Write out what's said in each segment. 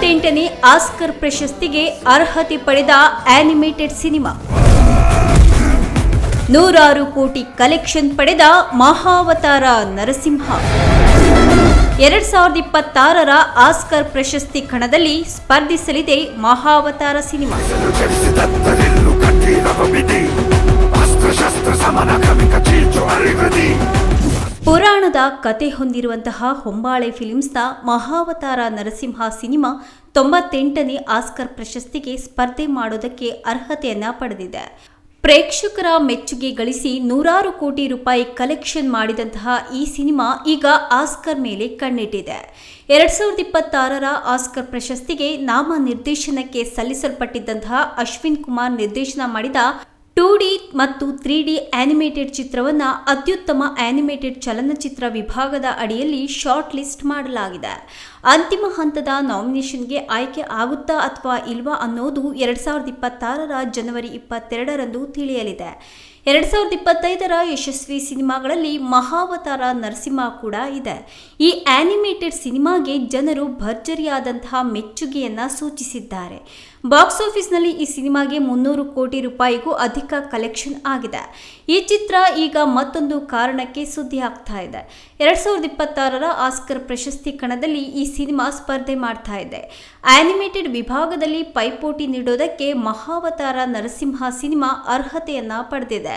ತೊಂಬತ್ತೆಂಟನೇ ಆಸ್ಕರ್ ಪ್ರಶಸ್ತಿಗೆ ಅರ್ಹತೆ ಪಡೆದ ಆನಿಮೇಟೆಡ್ ಸಿನಿಮಾ. ನೂರಾರು ಕೋಟಿ ಕಲೆಕ್ಷನ್ ಪಡೆದ ಮಹಾವತಾರ ನರಸಿಂಹ. ಎರಡ್ ಸಾವಿರದ ಇಪ್ಪತ್ತಾರರ ಆಸ್ಕರ್ ಪ್ರಶಸ್ತಿ ಕಣದಲ್ಲಿ ಸ್ಪರ್ಧಿಸಲಿದೆ ಮಹಾವತಾರ ಸಿನಿಮಾ. ಪುರಾಣದ ಕತೆ ಹೊಂದಿರುವಂತಹ ಹೊಂಬಾಳೆ ಫಿಲಿಮ್ಸ್ನ ಮಹಾವತಾರ ನರಸಿಂಹ ಸಿನಿಮಾ ತೊಂಬತ್ತೆಂಟನೇ ಆಸ್ಕರ್ ಪ್ರಶಸ್ತಿಗೆ ಸ್ಪರ್ಧೆ ಮಾಡೋದಕ್ಕೆ ಅರ್ಹತೆಯನ್ನ ಪಡೆದಿದೆ. ಪ್ರೇಕ್ಷಕರ ಮೆಚ್ಚುಗೆ ಗಳಿಸಿ ನೂರಾರು ಕೋಟಿ ರೂಪಾಯಿ ಕಲೆಕ್ಷನ್ ಮಾಡಿದಂತಹ ಈ ಸಿನಿಮಾ ಈಗ ಆಸ್ಕರ್ ಮೇಲೆ ಕಣ್ಣಿಟ್ಟಿದೆ. ಎರಡ್ ಸಾವಿರದ ಇಪ್ಪತ್ತಾರರ ಆಸ್ಕರ್ ಪ್ರಶಸ್ತಿಗೆ ನಾಮ ನಿರ್ದೇಶನಕ್ಕೆ ಸಲ್ಲಿಸಲ್ಪಟ್ಟಿದ್ದಂತಹ ಅಶ್ವಿನ್ ಕುಮಾರ್ ನಿರ್ದೇಶನ ಮಾಡಿದ ಟೂ ಡಿ ಮತ್ತು ತ್ರೀ ಡಿ ಆನಿಮೇಟೆಡ್ ಚಿತ್ರವನ್ನು ಅತ್ಯುತ್ತಮ ಆನಿಮೇಟೆಡ್ ಚಲನಚಿತ್ರ ವಿಭಾಗದ ಅಡಿಯಲ್ಲಿ ಶಾರ್ಟ್ ಲಿಸ್ಟ್ ಮಾಡಲಾಗಿದೆ. ಅಂತಿಮ ಹಂತದ ನಾಮಿನೇಷನ್ಗೆ ಆಯ್ಕೆ ಆಗುತ್ತಾ ಅಥವಾ ಇಲ್ವಾ ಅನ್ನೋದು ಎರಡು ಸಾವಿರದ ಇಪ್ಪತ್ತಾರರ ಜನವರಿ ಇಪ್ಪತ್ತೆರಡರಂದು ತಿಳಿಯಲಿದೆ. ಎರಡ್ ಸಾವಿರದ ಇಪ್ಪತ್ತೈದರ ಯಶಸ್ವಿ ಸಿನಿಮಾಗಳಲ್ಲಿ ಮಹಾವತಾರ ನರಸಿಂಹ ಕೂಡ ಇದೆ. ಈ ಆನಿಮೇಟೆಡ್ ಸಿನಿಮಾಗೆ ಜನರು ಭರ್ಜರಿಯಾದಂತಹ ಮೆಚ್ಚುಗೆಯನ್ನ ಸೂಚಿಸಿದ್ದಾರೆ. ಬಾಕ್ಸ್ ಆಫೀಸ್ನಲ್ಲಿ ಈ ಸಿನಿಮಾಗೆ ಮುನ್ನೂರು ಕೋಟಿ ರೂಪಾಯಿಗೂ ಅಧಿಕ ಕಲೆಕ್ಷನ್ ಆಗಿದೆ. ಈ ಚಿತ್ರ ಈಗ ಮತ್ತೊಂದು ಕಾರಣಕ್ಕೆ ಸುದ್ದಿ ಆಗ್ತಾ ಇದೆ. ಎರಡ್ ಸಾವಿರದ ಇಪ್ಪತ್ತಾರರ ಆಸ್ಕರ್ ಪ್ರಶಸ್ತಿ ಕಣದಲ್ಲಿ ಈ ಸಿನಿಮಾ ಸ್ಪರ್ಧೆ ಮಾಡ್ತಾ ಇದೆ. ಆನಿಮೇಟೆಡ್ ವಿಭಾಗದಲ್ಲಿ ಪೈಪೋಟಿ ನೀಡೋದಕ್ಕೆ ಮಹಾವತಾರ ನರಸಿಂಹ ಸಿನಿಮಾ ಅರ್ಹತೆಯನ್ನ ಪಡೆದಿದೆ.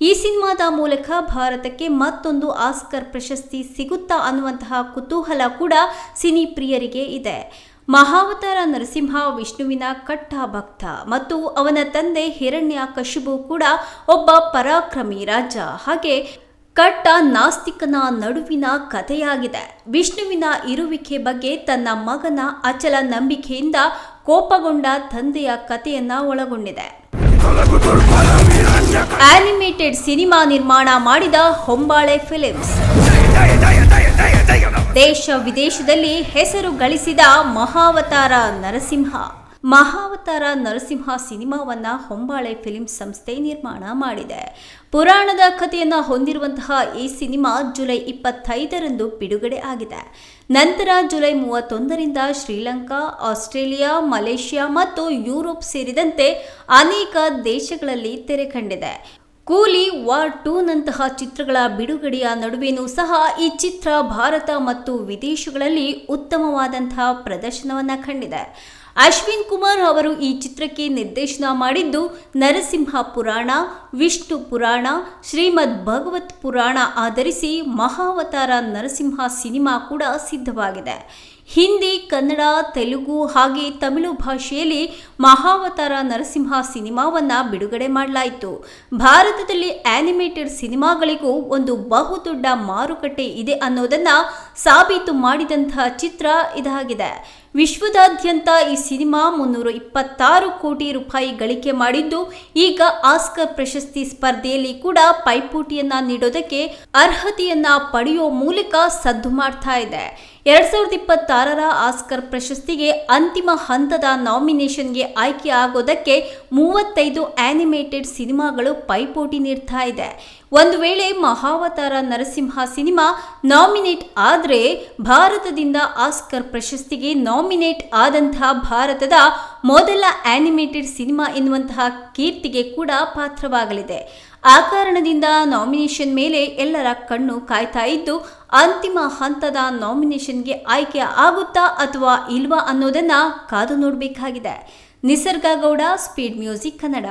ಈ ಸಿನಿಮಾದ ಮೂಲಕ ಭಾರತಕ್ಕೆ ಮತ್ತೊಂದು ಆಸ್ಕರ್ ಪ್ರಶಸ್ತಿ ಸಿಗುತ್ತಾ ಅನ್ನುವಂತಹ ಕುತೂಹಲ ಕೂಡ ಸಿನಿ ಪ್ರಿಯರಿಗೆ ಇದೆ. ಮಹಾವತಾರ ನರಸಿಂಹ, ವಿಷ್ಣುವಿನ ಕಟ್ಟ ಭಕ್ತ ಮತ್ತು ಅವನ ತಂದೆ ಹಿರಣ್ಯ ಕಶುಬು ಕೂಡ ಒಬ್ಬ ಪರಾಕ್ರಮಿ ರಾಜ. ಹಾಗೆ ಕಟ್ಟ ನಾಸ್ತಿಕನ ನಡುವಿನ ಕಥೆಯಾಗಿದೆ. ವಿಷ್ಣುವಿನ ಇರುವಿಕೆ ಬಗ್ಗೆ ತನ್ನ ಮಗನ ಅಚಲ ನಂಬಿಕೆಯಿಂದ ಕೋಪಗೊಂಡ ತಂದೆಯ ಕಥೆಯನ್ನ ಒಳಗೊಂಡಿದೆ. ಆನಿಮೇಟೆಡ್ ಸಿನಿಮಾ ನಿರ್ಮಾಣ ಮಾಡಿದ ಹೊಂಬಾಳೆ ಫಿಲಿಮ್ಸ್ ದೇಶ ವಿದೇಶದಲ್ಲಿ ಹೆಸರು ಗಳಿಸಿದ ಮಹಾವತಾರ ನರಸಿಂಹ. ಮಹಾವತಾರ ನರಸಿಂಹ ಸಿನಿಮಾವನ್ನ ಹೊಂಬಾಳೆ ಫಿಲ್ಮ್ ಸಂಸ್ಥೆ ನಿರ್ಮಾಣ ಮಾಡಿದೆ. ಪುರಾಣದ ಕಥೆಯನ್ನ ಹೊಂದಿರುವಂತಹ ಈ ಸಿನಿಮಾ ಜುಲೈ ಇಪ್ಪತ್ತೈದರಂದು ಬಿಡುಗಡೆ ಆಗಿದೆ. ನಂತರ ಜುಲೈ ಮೂವತ್ತೊಂದರಿಂದ ಶ್ರೀಲಂಕಾ, ಆಸ್ಟ್ರೇಲಿಯಾ, ಮಲೇಷ್ಯಾ ಮತ್ತು ಯುರೋಪ್ ಸೇರಿದಂತೆ ಅನೇಕ ದೇಶಗಳಲ್ಲಿ ತೆರೆ ಕಂಡಿದೆ. ಕೂಲಿ ವಾರ್ ಟೂನಂತಹ ಚಿತ್ರಗಳ ಬಿಡುಗಡೆಯ ನಡುವೆಯೂ ಸಹ ಈ ಚಿತ್ರ ಭಾರತ ಮತ್ತು ವಿದೇಶಗಳಲ್ಲಿ ಉತ್ತಮವಾದಂತಹ ಪ್ರದರ್ಶನವನ್ನ ಕಂಡಿದೆ. ಅಶ್ವಿನ್ ಕುಮಾರ್ ಅವರು ಈ ಚಿತ್ರಕ್ಕೆ ನಿರ್ದೇಶನ ಮಾಡಿದ್ದು ನರಸಿಂಹ ಪುರಾಣ, ವಿಷ್ಣು ಪುರಾಣ, ಶ್ರೀಮದ್ ಭಗವತ್ ಪುರಾಣ ಆಧರಿಸಿ ಮಹಾವತಾರ ನರಸಿಂಹ ಸಿನಿಮಾ ಕೂಡ ಸಿದ್ಧವಾಗಿದೆ. ಹಿಂದಿ, ಕನ್ನಡ, ತೆಲುಗು ಹಾಗೆ ತಮಿಳು ಭಾಷೆಯಲ್ಲಿ ಮಹಾವತಾರ ನರಸಿಂಹ ಸಿನಿಮಾವನ್ನು ಬಿಡುಗಡೆ ಮಾಡಲಾಯಿತು. ಭಾರತದಲ್ಲಿ ಆನಿಮೇಟೆಡ್ ಸಿನಿಮಾಗಳಿಗೂ ಒಂದು ಬಹುದೊಡ್ಡ ಮಾರುಕಟ್ಟೆ ಇದೆ ಅನ್ನೋದನ್ನ ಸಾಬೀತು ಮಾಡಿದಂತಹ ಚಿತ್ರ ಇದಾಗಿದೆ. ವಿಶ್ವದಾದ್ಯಂತ ಈ ಸಿನಿಮಾ ಮುನ್ನೂರ ಇಪ್ಪತ್ತಾರು ಕೋಟಿ ರೂಪಾಯಿ ಗಳಿಕೆ ಮಾಡಿದ್ದು, ಈಗ ಆಸ್ಕರ್ ಪ್ರಶಸ್ತಿ ಸ್ಪರ್ಧೆಯಲ್ಲಿ ಕೂಡ ಪೈಪೋಟಿಯನ್ನ ನೀಡೋದಕ್ಕೆ ಅರ್ಹತೆಯನ್ನ ಪಡೆಯುವ ಮೂಲಕ ಸದ್ದು ಮಾಡ್ತಾ ಇದೆ. ಎರಡ್ ಸಾವಿರದ ಇಪ್ಪತ್ತಾರರ ಆಸ್ಕರ್ ಪ್ರಶಸ್ತಿಗೆ ಅಂತಿಮ ಹಂತದ ನಾಮಿನೇಷನ್ಗೆ ಆಯ್ಕೆ ಆಗೋದಕ್ಕೆ ಮೂವತ್ತೈದು ಆನಿಮೇಟೆಡ್ ಸಿನಿಮಾಗಳು ಪೈಪೋಟಿ ನೀಡ್ತಾ ಇದೆ. ಒಂದು ವೇಳೆ ಮಹಾವತಾರ ನರಸಿಂಹ ಸಿನಿಮಾ ನಾಮಿನೇಟ್ ಆದರೆ ಭಾರತದಿಂದ ಆಸ್ಕರ್ ಪ್ರಶಸ್ತಿಗೆ ನಾಮಿನೇಟ್ ಆದಂತಹ ಭಾರತದ ಮೊದಲ ಆನಿಮೇಟೆಡ್ ಸಿನಿಮಾ ಎನ್ನುವಂತಹ ಕೀರ್ತಿಗೆ ಕೂಡ ಪಾತ್ರವಾಗಲಿದೆ. ಆ ಕಾರಣದಿಂದ ನಾಮಿನೇಷನ್ ಮೇಲೆ ಎಲ್ಲರ ಕಣ್ಣು ಕಾಯ್ತಾ ಇದ್ದು ಅಂತಿಮ ಹಂತದ ನಾಮಿನೇಷನ್ಗೆ ಆಯ್ಕೆ ಆಗುತ್ತಾ ಅಥವಾ ಇಲ್ವಾ ಅನ್ನೋದನ್ನ ಕಾದು ನೋಡಬೇಕಾಗಿದೆ. Nisarga Gowda speed music Kannada